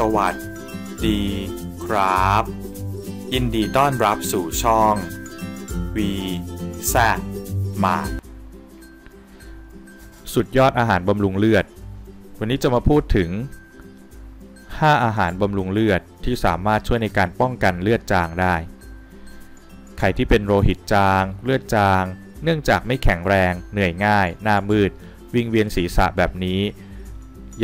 สวัสดีครับ ยินดีต้อนรับสู่ช่อง V แซมาสุดยอดอาหารบำรุงเลือด วันนี้จะมาพูดถึง 5 อาหารบำรุงเลือดที่สามารถช่วยในการป้องกันเลือดจางได้ ใครที่เป็นโลหิตจาง เลือดจาง เนื่องจากไม่แข็งแรง เหนื่อยง่าย หน้ามืด วิงเวียนศีรษะแบบนี้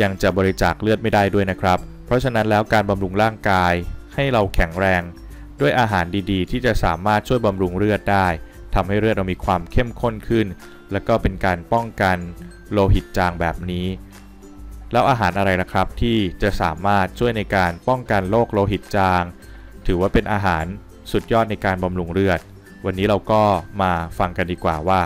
ยังจะบริจาคเลือดไม่ได้ด้วยนะครับ ราะฉะนั้นแล้วการบำรุงร่างกายให้เราแข็งแรงด้วยอาหารดีๆ ที่จะสามารถช่วยบำรุงเลือดได้ทำให้เลือดเรามีความเข้มข้นขึ้น และก็เป็นการป้องกันโลหิตจางแบบนี้ แล้วอาหารอะไรนะครับที่จะสามารถช่วยในการป้องกันโรคโลหิตจาง ถือว่าเป็นอาหารสุดยอดในการบำรุงเลือด วันนี้เราก็มาฟังกันดีกว่าว่า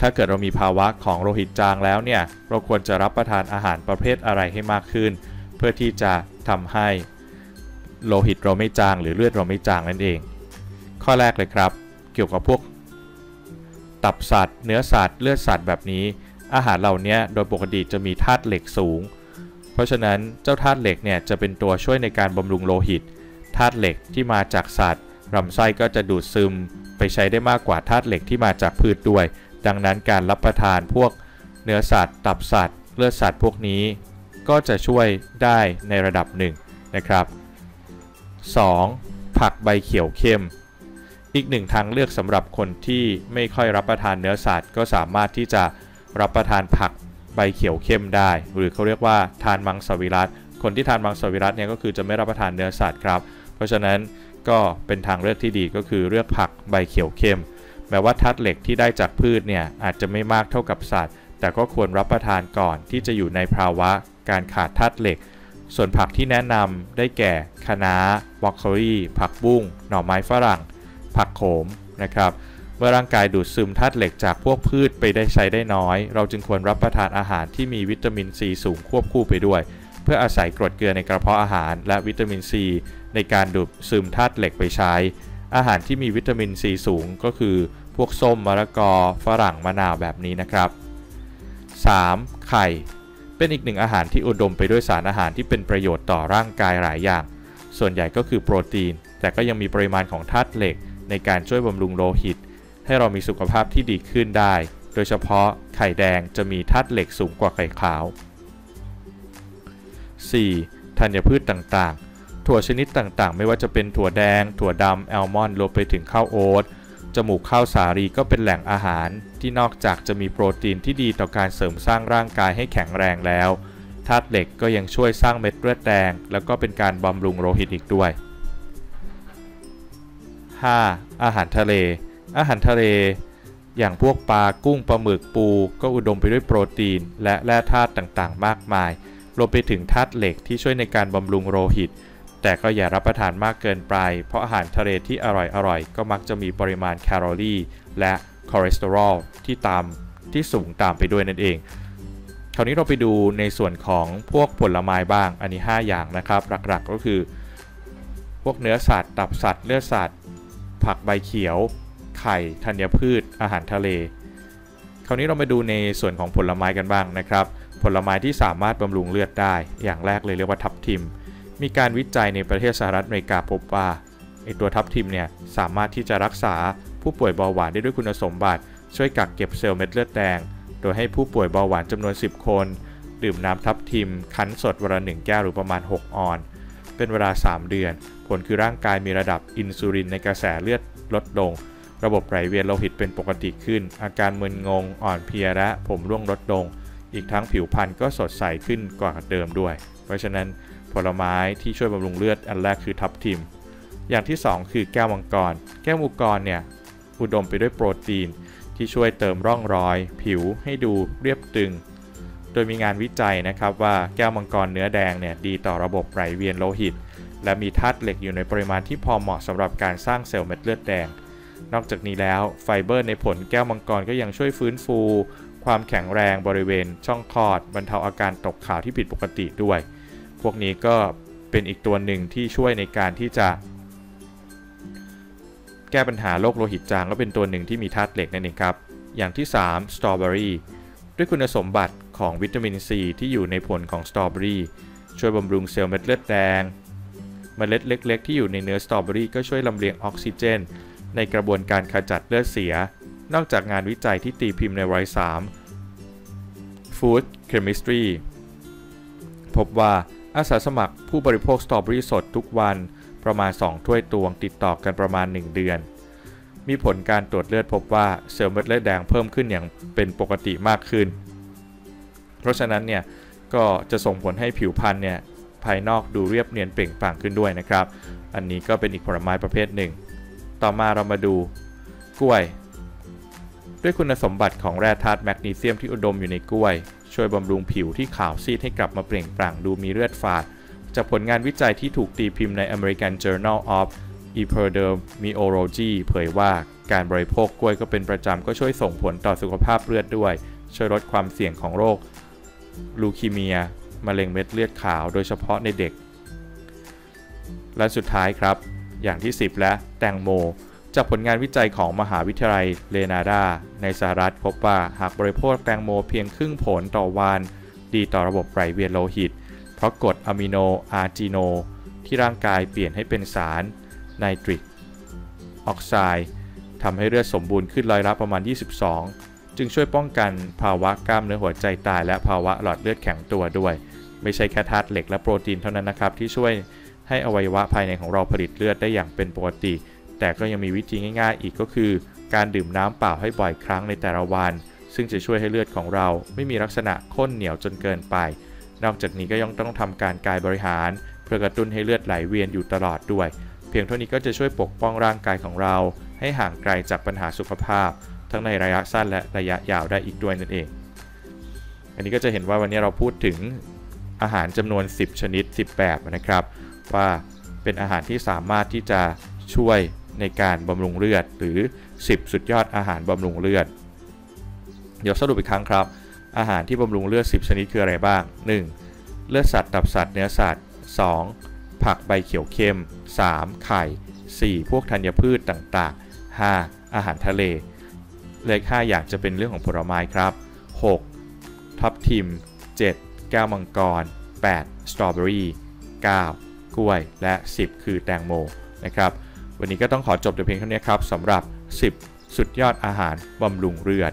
ถ้าเกิดเรามีภาวะของโลหิตจางแล้วเนี่ยเราควรจะรับประทานอาหารประเภทอะไรให้มากขึ้น เพื่อที่จะทำให้โลหิตเราไม่จางหรือเลือดเราไม่จางนั่นเอง ข้อแรกเลยครับ เกี่ยวกับพวกตับสัตว์ เนื้อสัตว์เลือดสัตว์แบบนี้ อาหารเหล่านี้โดยปกติจะมีธาตุเหล็กสูง เพราะฉะนั้นเจ้าธาตุเหล็กเนี่ยจะเป็นตัวช่วยในการบำรุงโลหิตธาตุเหล็กที่มาจากสัตว์ลำไส้ก็จะดูดซึมไปใช้ได้มากกว่าธาตุเหล็กที่มาจากพืชด้วย ดังนั้นการรับประทานพวกเนื้อสัตว์ ตับสัตว์ เลือดสัตว์พวกนี้ ก็จะช่วยได้ในระดับหนึ่งนะครับ 2. ผักใบเขียวเข้ม อีกหนึ่งทางเลือกสำหรับคนที่ไม่ค่อยรับประทานเนื้อสัตว์ ก็สามารถที่จะรับประทานผักใบเขียวเข้มได้ หรือเขาเรียกว่าทานมังสวิรัตคนที่ทานมังสวิรัตเนี่ยก็คือจะไม่รับประทานเนื้อสัตว์ครับ เพราะฉะนั้นก็เป็นทางเลือกที่ดีก็คือเลือกผักใบเขียวเข้มแม้ว่าธาตุเหล็กที่ได้จากพืชเนี่ยอาจจะไม่มากเท่ากับสัตว์ แต่ก็ควรรับประทานก่อนที่จะอยู่ในภาวะการขาดธาตุเหล็ก ส่วนผักที่แนะนำได้แก่คะน้าบรอกโคลีผักบุ้ง หน่อไม้ฝรั่ง ผักโขมนะครับ เมื่อร่างกายดูดซึมธาตุเหล็กจากพวกพืชไปได้ใช้ได้น้อย เราจึงควรรับประทานอาหารที่มีวิตามินซีสูงควบคู่ไปด้วย เพื่ออาศัยกรดเกลือในกระเพาะอาหาร และวิตามินซีในการดูดซึมธาตุเหล็กไปใช้ อาหารที่มีวิตามินซีสูงก็คือพวกส้มมะละกอฝรั่งมะนาวแบบนี้นะครับ 3. ไข่ เป็นอีกหนึ่งอาหารที่อุดมไปด้วยสารอาหารที่เป็นประโยชน์ต่อร่างกายหลายอย่าง ส่วนใหญ่ก็คือโปรตีน แต่ก็ยังมีปริมาณของธาตุเหล็ก ในการช่วยบำรุงโลหิต ให้เรามีสุขภาพที่ดีขึ้นได้ โดยเฉพาะไข่แดงจะมีธาตุเหล็กสูงกว่าไข่ขาว 4. ธัญพืชต่างๆ ถั่วชนิดต่างๆ ไม่ว่าจะเป็นถั่วแดง ถั่วดำแอลมอนด์รวมไปถึงข้าวโอ๊ต จมูกข้าวสาลีก็เป็นแหล่งอาหาร ที่นอกจากจะมีโปรตีนที่ดีต่อการเสริมสร้างร่างกายให้แข็งแรงแล้วธาตุเหล็กก็ยังช่วยสร้างเม็ดเลือดแดง แล้วก็เป็นการบำรุงโลหิตอีกด้วย 5. อาหารทะเล อาหารทะเล อย่างพวกปลากุ้งปลาหมึกปู ก็อุดมไปด้วยโปรตีน และแร่ธาตุต่างๆ มากมาย รวมไปถึงธาตุเหล็กที่ช่วยในการบำรุงโลหิต แต่ก็อย่ารับประทานมากเกินไป เพราะอาหารทะเลที่อร่อยๆ ก็มักจะมีปริมาณแคลอรี่ และคอเลสเตอรอลที่ตามที่สูงตามไปด้วยนั่นเอง คราวนี้เราไปดูในส่วนของพวกผลไม้บ้าง อันนี้ 5 อย่างนะครับ หลักๆก็คือ พวกเนื้อสัตว์ ตับสัตว์ เลือดสัตว์ ผักใบเขียว ไข่ ธัญพืช อาหารทะเล คราวนี้เรามาดูในส่วนของผลไม้กันบ้างนะครับ ผลไม้ที่สามารถบำรุงเลือดได้ อย่างแรกเลยเรียกว่าทับทิม มีการวิจัยในประเทศสหรัฐอเมริกาพบว่าไอตัวทับทิมเนี่ยสามารถที่จะรักษาผู้ป่วยเบาหวานได้ด้วยคุณสมบัติ ช่วยกักเก็บเซลล์เม็ดเลือดแดง โดยให้ผู้ป่วยเบาหวานจำนวน 10 คน ดื่มน้ำทับทิม คั้นสดวันละหนึ่งแก้วหรือประมาณ 6 ออน เป็นเวลา 3 เดือน ผลคือร่างกายมีระดับอินซูลินในกระแสเลือดลดลง ระบบไหลเวียนโลหิตเป็นปกติขึ้น อาการมึนงง อ่อนเพลียและผมร่วงลดลง อีกทั้งผิวพรรณก็สดใสขึ้นกว่าเดิมด้วย เพราะฉะนั้น ผลไม้ที่ช่วยบำรุงเลือดอันแรกคือทับทิม อย่างที่ 2 คือแก้วมังกร แก้วมังกรเนี่ยอุดมไปด้วยโปรตีน ที่ช่วยเติมร่องรอย ผิวให้ดูเรียบตึง โดยมีงานวิจัยนะครับว่าแก้วมังกรเนื้อแดงเนี่ยดีต่อระบบไหลเวียนโลหิต และมีธาตุเหล็กอยู่ในปริมาณที่พอเหมาะสำหรับการสร้างเซลล์เม็ดเลือดแดง นอกจากนี้แล้วไฟเบอร์ในผลแก้วมังกรก็ยังช่วยฟื้นฟู ความแข็งแรงบริเวณ ช่องคลอดบรรเทาอาการตกขาวที่ผิดปกติด้วย พวกนี้ก็เป็นอีกตัวหนึ่งที่ช่วยในการที่จะ แก้ปัญหาโรคโลหิตจางก็เป็นตัวหนึ่งที่มีธาตุเหล็กนั่นเองครับ อย่างที่ 3 สตรอเบอรี่ด้วยคุณสมบัติของวิตามินซีที่อยู่ในผลของสตรอเบอรี่ช่วยบำรุงเซลล์เม็ดเลือดแดงเมล็ดเล็ก ๆ ที่อยู่ในเนื้อสตรอเบอรี่ก็ช่วยลำเลียงออกซิเจน ในกระบวนการขจัดเลือดเสีย นอกจากงานวิจัยที่ตีพิมพ์ในวารสาร Food Chemistry พบว่า อาสาสมัครผู้บริโภคสตรอเบอรี่สดทุกวันประมาณ 2 ถ้วยตวงติดต่อกันประมาณ 1 เดือน มีผลการตรวจเลือดพบว่าเซลล์เม็ดเลือดแดงเพิ่มขึ้นอย่างเป็นปกติมากขึ้น เพราะฉะนั้นเนี่ยก็จะส่งผลให้ผิวพรรณเนี่ยภายนอกดูเรียบเนียนเปล่งปลั่งขึ้นด้วยนะครับ อันนี้ก็เป็นอีกผลไม้ประเภทหนึ่ง ต่อมาเรามาดูกล้วย ด้วยคุณสมบัติของแร่ธาตุแมกนีเซียมที่อุดมอยู่ในกล้วย ช่วยบำรุงผิวที่ขาวซีดให้กลับมาเปล่งปลั่งดูมีเลือดฝาด จากผลงานวิจัยที่ถูกตีพิมพ์ใน American Journal of Epidemiology เผยว่าการบริโภคกล้วยก็เป็นประจำก็ช่วยส่งผลต่อสุขภาพเลือดด้วย ช่วยลดความเสี่ยงของโรคลูคีเมีย มะเร็งเม็ดเลือดขาวโดยเฉพาะในเด็ก และสุดท้ายครับ อย่างที่ 10 และแตงโม จากผลงานวิจัยของมหาวิทยาลัยเลนาดาในสหรัฐพบว่าหากบริโภคแตงโมเพียงครึ่งผลต่อวัน ดีต่อระบบไหลเวียนโลหิต เพราะกรดอะมิโนอาร์จิโน ที่ร่างกายเปลี่ยนให้เป็นสารไนตริก ออกไซด์ทำให้เลือดสมบูรณ์ขึ้นร้อยละประมาณ 22 จึงช่วยป้องกันภาวะกล้ามเนื้อหัวใจตาย และภาวะหลอดเลือดแข็งตัวด้วย ไม่ใช่แค่ธาตุเหล็กและโปรตีนเท่านั้นนะครับที่ช่วยให้อวัยวะภายในของเราผลิตเลือดได้อย่างเป็นปกติ แต่ก็ยังมีวิธีง่าย ๆ อีกก็คือ การดื่มน้ำเปล่าให้บ่อยครั้งในแต่ละวัน ซึ่งจะช่วยให้เลือดของเราไม่มีลักษณะข้นเหนียวจนเกินไป นอกจากนี้ก็ยังต้องทำการกายบริหาร เพื่อกระตุ้นให้เลือดไหลเวียนอยู่ตลอดด้วย เพียงเท่านี้ก็จะช่วยปกป้องร่างกายของเรา ให้ห่างไกลจากปัญหาสุขภาพ ทั้งในระยะสั้นและระยะยาวได้อีกด้วยนั่นเอง อันนี้ก็จะเห็นว่าวันนี้เราพูดถึงอาหารจำนวน 10 ชนิด 10 แบบนะครับ ว่าเป็นอาหารที่สามารถที่จะช่วย ในการบำรุงเลือด หรือ 10 สุดยอดอาหารบำรุงเลือด เดี๋ยวสรุปอีกครั้งครับ อาหารที่บำรุงเลือด 10 ชนิดคืออะไรบ้าง 1. เลือดสัตว์ตับสัตว์เนื้อสัตว์ 2. ผักใบเขียวเข้ม 3. ไข่ 4. พวกธัญพืชต่างๆ 5. อาหารทะเลเลข5อย่างจะเป็นเรื่องของผลไม้ครับ 6. ทับทิม 7. แก้วมังกร 8. สตรอเบอรี่ 9. กล้วย และ 10 คือแตงโมนะครับ วันนี้ก็ต้องขอจบแต่เพียงเท่านี้ครับสำหรับ 10 สุดยอดอาหารบำรุงเลือด